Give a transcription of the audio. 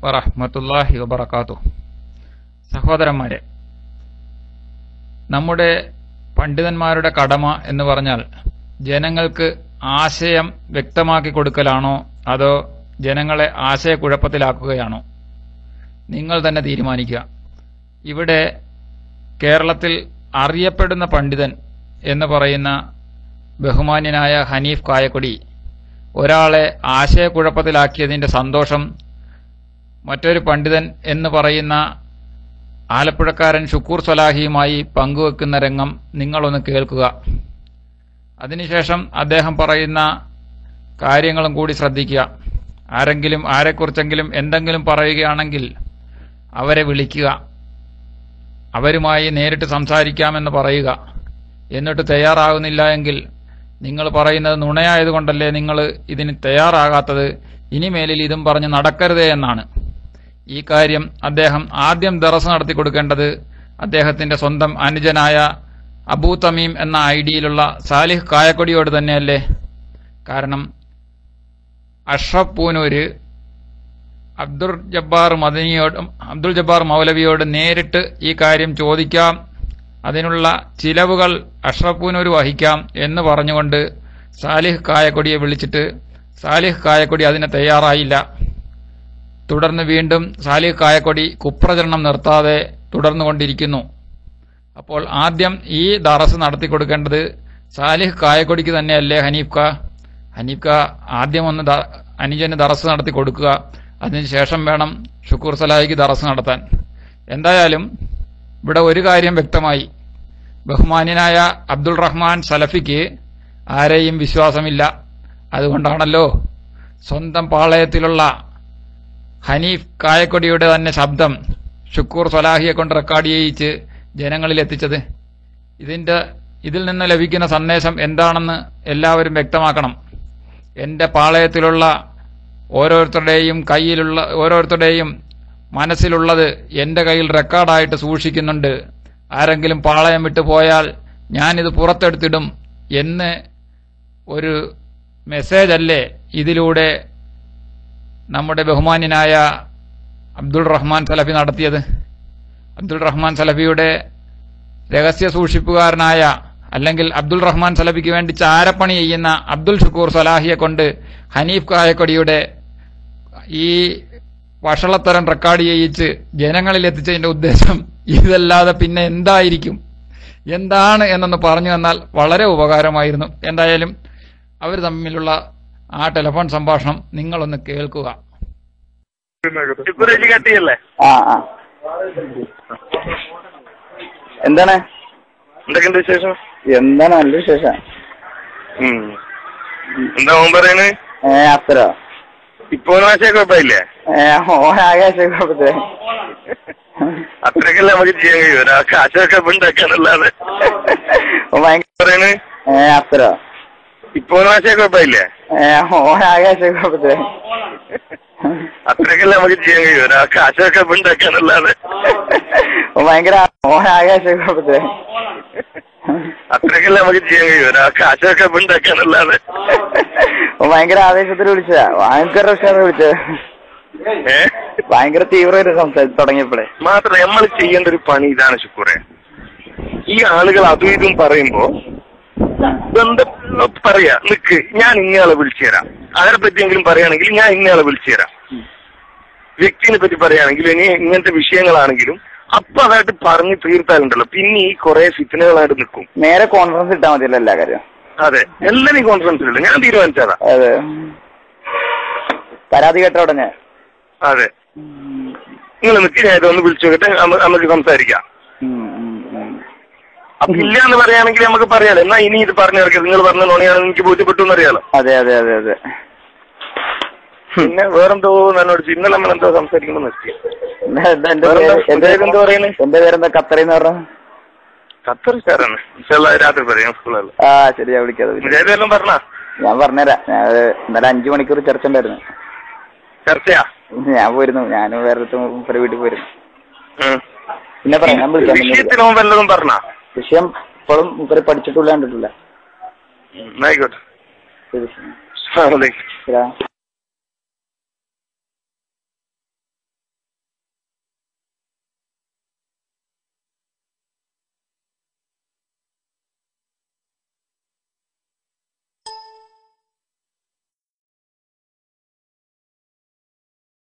വറഹ്മത്തുള്ളാഹി വബറക്കാത്തു സഹോദരന്മാരെ നമ്മുടെ പണ്ഡിതന്മാരുടെ കടമ എന്ന് പറഞ്ഞാൽ ജനങ്ങൾക്ക് ആശയം വ്യക്തമാക്കി കൊടുക്കലാണോ അതോ ജനങ്ങളെ ആശയക്കുഴപ്പത്തിലാക്കുകയാണോ? നിങ്ങൾ തന്നെ തീരുമാനിക്കുക. ഇവിടെ കേരളത്തിൽ അറിയപ്പെടുന്ന പണ്ഡിതൻ എന്ന് പറയുന്ന ബഹുമാന്യനായ ഹനീഫ് കായക്കൊടി ഒരാളെ ആശയക്കുഴപ്പത്തിലാക്കിയതിന്റെ സന്തോഷം മറ്റൊരു പണ്ഡിതൻ എന്ന് പറയുന്ന ആലപ്പുഴക്കാരൻ ഷുക്കൂർ സലാഹിയുമായി പങ്കുവെക്കുന്ന രംഗം നിങ്ങളൊന്ന് കേൾക്കുക. അതിനുശേഷം അദ്ദേഹം പറയുന്ന കാര്യങ്ങളും കൂടി ശ്രദ്ധിക്കുക. ആരെങ്കിലും ആരെക്കുറിച്ചെങ്കിലും എന്തെങ്കിലും പറയുകയാണെങ്കിൽ അവരെ വിളിക്കുക. അവരുമായി നേരിട്ട് സംസാരിക്കാമെന്ന് പറയുക. എന്നിട്ട് തയ്യാറാകുന്നില്ല എങ്കിൽ നിങ്ങൾ പറയുന്നത് നുണയായതുകൊണ്ടല്ലേ നിങ്ങൾ ഇതിന് തയ്യാറാകാത്തത്? ഇനിമേലിൽ ഇതും പറഞ്ഞ് നടക്കരുതേ എന്നാണ്. ഈ കാര്യം അദ്ദേഹം ആദ്യം ദറസ് നടത്തി കൊടുക്കേണ്ടത് അദ്ദേഹത്തിന്റെ സ്വന്തം അനുജനായ അബൂ തമീം എന്ന ഐഡിയിലുള്ള സാലിഹ് കായക്കൊടിയോട് തന്നെയല്ലേ? കാരണം അഷ്റഫ് പൂനൂര് അബ്ദുൾ ജബ്ബാർ മദനിയോട് അബ്ദുൾ ജബ്ബാർ മൗലവിയോട് നേരിട്ട് ഈ കാര്യം ചോദിക്കാം അതിനുള്ള ചിലവുകൾ അഷ്റഫ് പൂനൂര് വഹിക്കാം എന്ന് പറഞ്ഞുകൊണ്ട് സാലിഹ് കായക്കൊടിയെ വിളിച്ചിട്ട് സാലിഹ് കായക്കൊടി അതിന് തയ്യാറായില്ല. തുടർന്ന് വീണ്ടും സാലിഹ് കായക്കൊടി കുപ്രചരണം നിർത്താതെ തുടർന്നുകൊണ്ടിരിക്കുന്നു. അപ്പോൾ ആദ്യം ഈ ദറസ് നടത്തി കൊടുക്കേണ്ടത് സാലിഹ് കായക്കൊടിക്ക് തന്നെയല്ലേ ഹനീഫ് ക ഹനീഫ് ക ആദ്യം ഒന്ന് അനുജന് ദറസ് നടത്തി കൊടുക്കുക അതിനുശേഷം വേണം ഷുക്കൂർ സലാഹിക്ക് ദറസ് നടത്താൻ. എന്തായാലും ഇവിടെ ഒരു കാര്യം വ്യക്തമായി. ബഹുമാന്യനായ അബ്ദുൾ റഹ്മാൻ സലഫിക്ക് ആരെയും വിശ്വാസമില്ല. അതുകൊണ്ടാണല്ലോ സ്വന്തം പാളയത്തിലുള്ള ഹനീഫ് കായക്കൊടിയുടെ തന്നെ ശബ്ദം ഷുക്കൂർ സലാഹിയെ കൊണ്ട് റെക്കോർഡ് ചെയ്യിച്ച് ജനങ്ങളിൽ എത്തിച്ചത്. ഇതിന്റെ ഇതിൽ നിന്ന് ലഭിക്കുന്ന സന്ദേശം എന്താണെന്ന് എല്ലാവരും വ്യക്തമാക്കണം. എന്റെ പാളയത്തിലുള്ള ഓരോരുത്തരുടെയും കയ്യിലുള്ള ഓരോരുത്തരുടെയും മനസ്സിലുള്ളത് എന്റെ കയ്യിൽ റെക്കോർഡായിട്ട് സൂക്ഷിക്കുന്നുണ്ട്. ആരെങ്കിലും പാളയം വിട്ടു പോയാൽ ഞാനിത് പുറത്തെടുത്തിടും എന്ന് ഒരു മെസ്സേജല്ലേ ഇതിലൂടെ നമ്മുടെ ബഹുമാന്യനായ അബ്ദുൾ റഹ്മാൻ സലഫി നടത്തിയത്. അബ്ദുൾ റഹ്മാൻ സലഫിയുടെ രഹസ്യ സൂക്ഷിപ്പുകാരനായ അല്ലെങ്കിൽ അബ്ദുൾ റഹ്മാൻ സലഫിക്ക് വേണ്ടി ചാരപ്പണി ചെയ്യുന്ന അബ്ദുൾ ഷുക്കൂർ സലാഹിയെ കൊണ്ട് ഹനീഫ് കായക്കൊടിയുടെ ഈ വഷളത്തരം റെക്കോർഡ് ചെയ്യിച്ച് ജനങ്ങളിൽ എത്തിച്ചതിന്റെ ഉദ്ദേശം ഇതല്ലാതെ പിന്നെ എന്തായിരിക്കും? എന്താണ് എന്നൊന്ന് പറഞ്ഞു തന്നാൽ വളരെ ഉപകാരമായിരുന്നു. എന്തായാലും അവർ തമ്മിലുള്ള ആ ടെലിഫോൺ സംഭാഷണം നിങ്ങളൊന്ന് കേൾക്കുക. എന്താണ്? എന്തൊക്കെയുണ്ട് വിശേഷം? എന്താണ് നല്ല വിശേഷം. എന്താ ഓൻ പറയുന്നത് ഏ അത്തരോ ഇപ്പൊ ആശയ കുഴപ്പമില്ലേ? ഏ ഓനാകെ കുഴപ്പത്തെ അത്രയ്ക്കല്ലേ നമുക്ക് ചെയ്യാൻ കഴിയും. ഒരാൾക്ക് ഭയങ്കര പറയുന്നത് ഏ അത്തരോ ഇപ്പൊ ആശയ കുഴപ്പമില്ലേ? ഏ അത്രയൊക്കെ നമുക്ക് ചെയ്യാൻ കഴിയും. ഒരാൾക്ക് ആശയക്കുഴപ്പം ഭയങ്കര ഓനാകെ അത്രയൊക്കെ നമുക്ക് ചെയ്യാൻ കഴിയും. ഒരാൾക്ക് ആശയക്കുഴപ്പം ഭയങ്കര ആവേശത്തിൽ വിളിച്ചതാ. ഭയങ്കര പ്രശ്നം വിളിച്ചത്. ഭയങ്കര തീവ്രമായിട്ട് സംസാരിച്ചു തുടങ്ങിയപ്പോഴേ മാത്രമല്ല നമ്മൾ ചെയ്യേണ്ട ഒരു പണി ഇതാണ് ശുക്കൂറെ. ഈ ആളുകൾ അതും ഇതും പറയുമ്പോ ബന്ധം പറയാ നിക്ക്. ഞാൻ ഇന്നയാളെ വിളിച്ചു തരാം. അതിനെ പറ്റിയെങ്കിലും പറയുകയാണെങ്കിൽ ഞാൻ ഇന്നയാളെ വിളിച്ചു തരാം. വ്യക്തിനെ പറ്റി പറയുകയാണെങ്കിൽ ഇനി ഇങ്ങനത്തെ വിഷയങ്ങളാണെങ്കിലും അപ്പൊ അതായിട്ട് പറഞ്ഞ് തീർത്താലുണ്ടല്ലോ. പിന്നെ ഈ കുറെ ഫിത്തനകളായിട്ട് നിൽക്കും. നേരെ കോൺഫറൻസ് ഇട്ടാൽ മതിയല്ലോ എല്ലാ കാര്യം അതെ. எல்லനേ കോൺഫറൻസ് ഇല്ല ഞാൻ തീരുമാനിച്ചതാ. അതെ. പരാതി കേട്ട ഉടനെ. അതെ. നിങ്ങൾ നിൽക്കി ഞാൻ ഇതൊന്ന് വിളിച്ചു നോക്കട്ടെ. നമുക്ക് സംസാരിക്കാം. അപ്പൊ ഇല്ല എന്ന് പറയുകയാണെങ്കിൽ നമുക്ക് പറയാലോ എന്നാ ഇനി ഇത് പറഞ്ഞു ഇറക്കി നിങ്ങൾ പറഞ്ഞ നോണിയാണ് എനിക്ക് ബോധ്യപ്പെട്ടു എന്നറിയാലോ അതെ അതെ അതെ അതെ പിന്നെ വേറെന്തോ എന്നോട് ഇന്നലെ നമ്മൾ എന്തോ സംസാരിക്കണം നിർത്തി എന്താ എന്റെ പറഞ്ഞ ഖത്തർ സാറാണ് രാത്രി പറയാം സ്കൂളിൽ ആ ശരി ഞാൻ വിളിക്കാം. പറഞ്ഞ ഞാൻ പറഞ്ഞുതരാം ഞാൻ ഇന്നലെ അഞ്ചു മണിക്കൂർ ചർച്ച ഉണ്ടായിരുന്നു ചർച്ചയാ ഞാൻ പോയിരുന്നു ഞാനും വേറെ വീട്ടിൽ പോയിരുന്നു പിന്നെ പറയാം ഞാൻ വിളിക്കാം വിഷയം ഇപ്പോഴും ഇവരെ പഠിച്ചിട്ടില്ല കണ്ടിട്ടില്ല. ആയിക്കോട്ടെ. ശരി ശരി